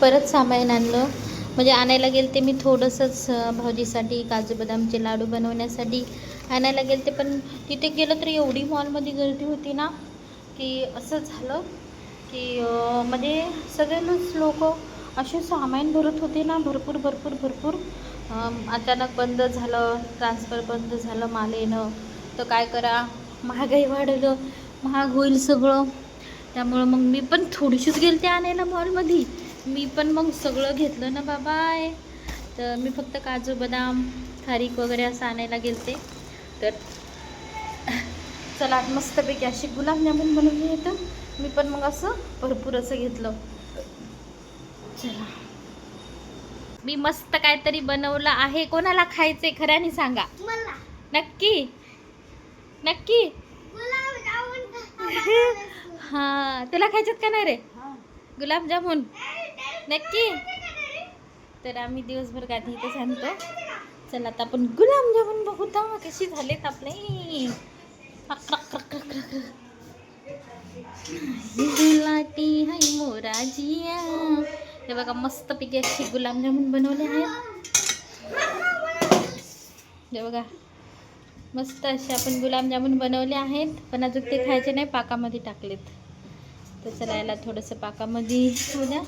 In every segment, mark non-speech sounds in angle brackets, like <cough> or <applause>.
परत सामान आणलं. म्हणजे आणायला गेले ते मी थोडंसंच भाजीसाठी भाऊजीसाठी काजू बदामचे लाडू बनवण्यासाठी आणायला गेले ते. पण तिथे गेलं तर एवढी मॉलमध्ये गर्दी होती ना की असं झालं की म्हणजे सगळेच लोक असे सामान भरत होते ना भरपूर भरपूर भरपूर. अचानक बंद झालं ट्रान्सफर बंद झालं माल येणं. तर काय करा महागाई वाढलं महाग होईल सगळं. त्यामुळं मग मी पण थोडीशीच गेलते ते आणायला मॉलमध्ये. मी पण मग सगळं घेतलं ना बाबाय तर मी फक्त काजू बदाम खारीक वगैरे असं आणायला गेलते. तर चला मस्तपैकी अशी गुलाबजामुन बनवली येतं मी पण मग असं भरपूर असं घेतलं. चला. मी मस्त काहीतरी बनवलं आहे. कोणाला खायचे खऱ्याने सांगा. नक्की. नक्की. <laughs> हा तुला खायच्यात का नाही रे? गुलाबजामुन नक्की? तर आम्ही दिवसभर गाठी इथे सांगतो चला आता आपण गुलाबजामुन बघू तर कशी झालेत आपले. गुलाटी हाय मोराजिया. हे बघा मस्तपैकी अशी गुलाबजामुन बनवले आहेत. हे बघा मस्त असे आपण गुलाबजामुन बनवले आहेत. पण अजून ते खायचे नाही पाकामध्ये टाकलेत. तर चला याला थोडंसं पाकामध्ये होऊ द्या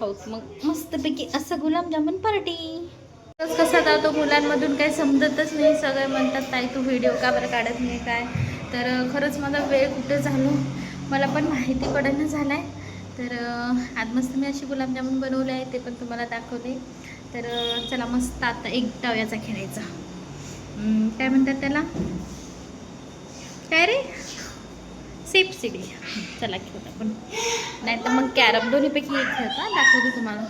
हो मग मस्तपैकी असं गुलाबजामुन पार्टी कसा जातो मुलांमधून काही समजतच नाही सगळे म्हणतात ताई तू व्हिडिओ का बरं काढत नाही काय? तर खरंच माझा वेळ कुठे झालो? मला पण माहिती पडेना झाला आहे तर अं, आज मस्त मी अशी गुलाबजामुन बनवले आहे ते पण तुम्हाला दाखवते. तर चला मस्त आता एक तव्याचा खेळायचा. काय म्हणतात त्याला? काय रे? सेफ सिडी चला खेळत आपण. नाही तर मग कॅरम दोन्हीपैकी एक खेळता. दाखवते तुम्हाला.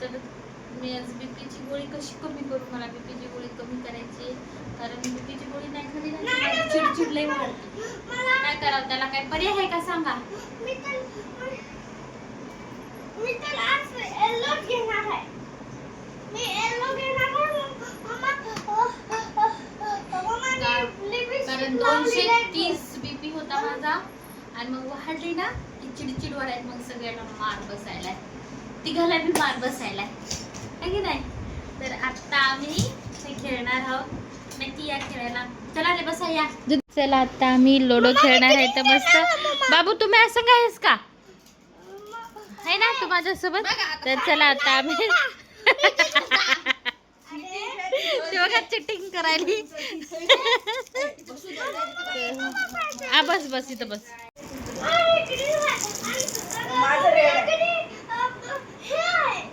तर मी आज बीपीची गोळी कशी कमी करू? मला बीपीची गोळी कमी करायची आहे. कारण बीपीची गोळी नाही खाली ना चिडचिड लई वाढते. मला काय करावं? त्याला काय पर्याय आहे का? सांगा. मी तर मी तर आज येल्लो घेणार आहे मी येल्लो घेणार आहे मम्मा मम्मा का- लिपस्टिक कारण दोनशे तीस बीपी होता माझा. आणि मग वाढली ना की चिडचिड वाढायत मग सगळ्यांना मार बसायलाय तिघाला बी मार बसायलाय है की नाही? तर आता आम्ही हे खेळणार आहोत. नक्की या खेळायला. चला रे बसा या. चला आता आम्ही लोडो खेळणार आहे तर मस्त. बाबू तुम्ही असं काय आहेस का? आहे ना तू माझ्यासोबत? तर चला आता आम्ही ते बघा चिटिंग करायली. आ बस बस इथं बस.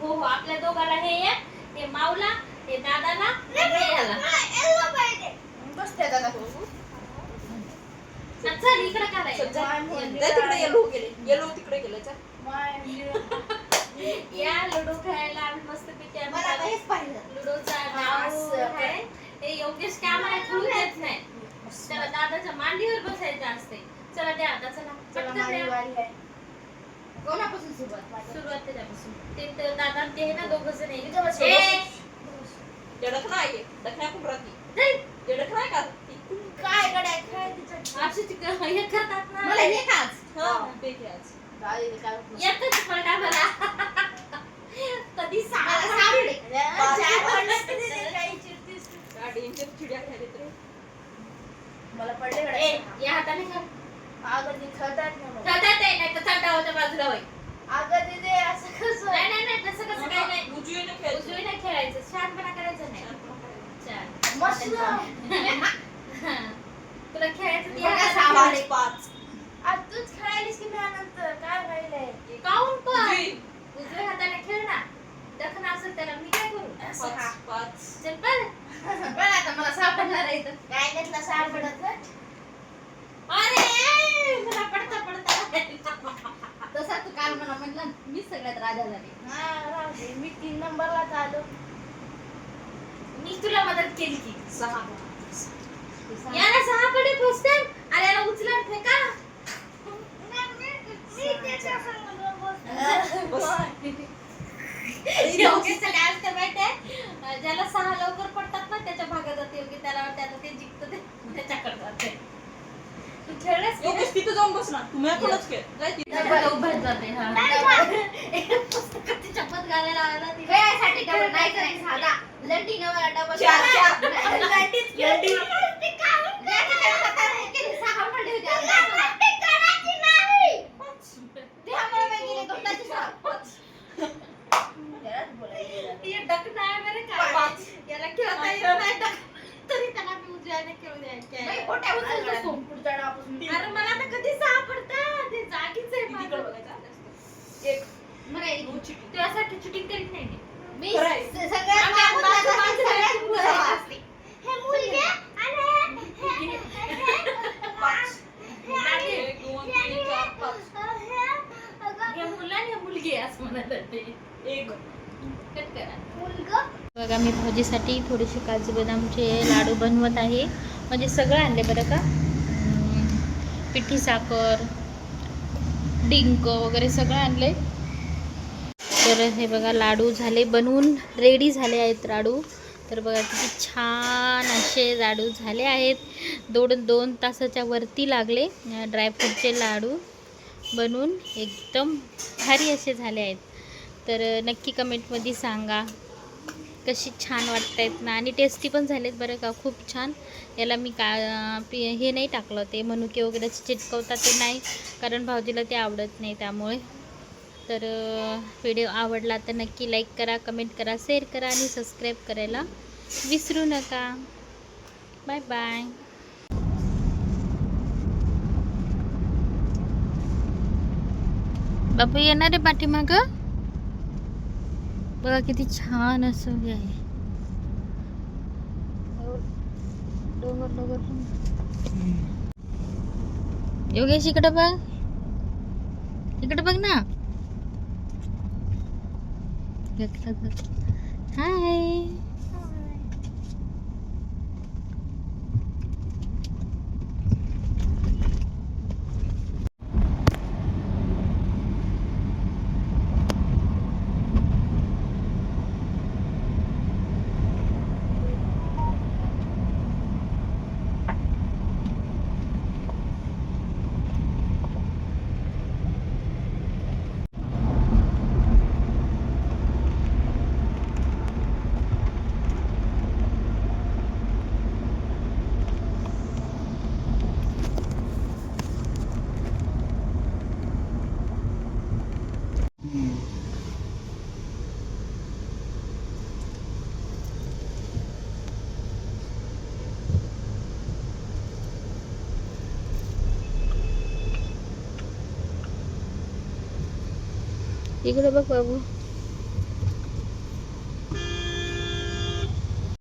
हो हो आपल्या दोघाला हे ये माऊला हे दादाला चल इकडे करायचं या लुडो आम्ही मस्त पैकी लुडोचा डाव आहे हे योगेश काम आहे खेळू देत नाही. त्याला दादाच्या मांडीवर बसायचं असते चला द्या आता चला. पटकन द्या. सुरुवात त्याच्यापासून. ते तर दादा ते आहे ना दोघं जण आहे. ए, नाही. अशी तिकडं हे करतात ना. एकच पडला मला कधी मला पडले ए, या हाताने खा. अगं ती खतात नाही मला. खातात आहे, नाही तर चटा होत्या बाजूला होय. अगं तिथे असं कसं? नाही नाही नाही तसं कसं काही नाही. उजवी नाही खेळायचं शहाणपणा करायचं नाही. छान. मस्त. तुला खेळायचं ते बघा. आज तूच खेळालीस की नंतर काय राहिलंय? काहून पण? उजव्या हाताने खेळ ना. दखन असेल त्याला मी काय करू? असं. चल पण पण आता मला सापडणार आहे इथं. काय घेतलं सापडत मला पडता पडता. तसा तू काल मला म्हटलं मी सगळ्यात राजा झाले. मी तीन नंबरला आलो. मी तुला मदत केली की. याला सहा कडे पोचते आणि याला उचला फेका. योगेशचं काय असतं माहितीये? अं, ज्याला सहा लवकर पडतात ना त्याच्या भागात जाते योगी. त्याला त्याला ते जिंकतं ते. त्याच्याकडे जाते. योगेश तिथं जाऊन बस ना. तू माझ्याकडूनच खेळ जाय तिथे. उभाच जाते हा. चपत घालायला आला वेळासाठी डबल नाही करायचं साधा. लंडी नवा डबल चार, चार. लंडी. सहा पडले होते करायची नाही. ते आम्हाला <laughs> काय? गेले दोघांचे सहा नाही, खोट्या उचलतोस तू. पुढच्या डावापासून. तिकडं बघायचं. एक बरं आहे. त्यासाठी चिटिंग करीत नाही मी. मी खरं आहे. स- सगळ्यात आम्ही मागून बाजू- जातात, बाजू- सगळ्यात बाजू- पुढं बाजू- असते. हे मुलगे आणि हे- हे- हे- पाच दादी, एक दोन तीन चार पाच हे मुलं आणि हे मुलगी आहे असं म्हणत होते. एक कट करा. मुलगं बघा मी भाजीसाठी थोडेसे काजू बदामचे लाडू बनवत आहे. म्हणजे सगळं आणले बरं का? पिठी साखर डिंक वगैरे सगळं आणले. तर हे बघा लाडू झाले बनवून रेडी झाले आहेत लाडू. तर बघा किती छान असे लाडू झाले आहेत. दोन दोन तासाच्या वरती लागले ड्रायफ्रूटचे लाडू बनवून. एकदम भारी असे झाले आहेत. तर नक्की कमेंटमध्ये सांगा. कशी छान वाटत आहेत ना. आणि टेस्टी पण झालेत बरं का खूप छान. याला मी का पी हे नाही टाकलं ते मनुके वगैरे चिटकवतात ते नाही कारण भाऊजीला ते आवडत नाही त्यामुळे. तर व्हिडिओ आवडला तर नक्की लाईक करा कमेंट करा शेअर करा आणि सबस्क्राईब करायला विसरू नका. बाय बाय बापू येणार आहे पाठीमागं? बघा किती छान असं हे आहे. डोंगर डोंगर योगेश इकडे बघ. इकडे बघ ना. हाय इकडे बघ बाबू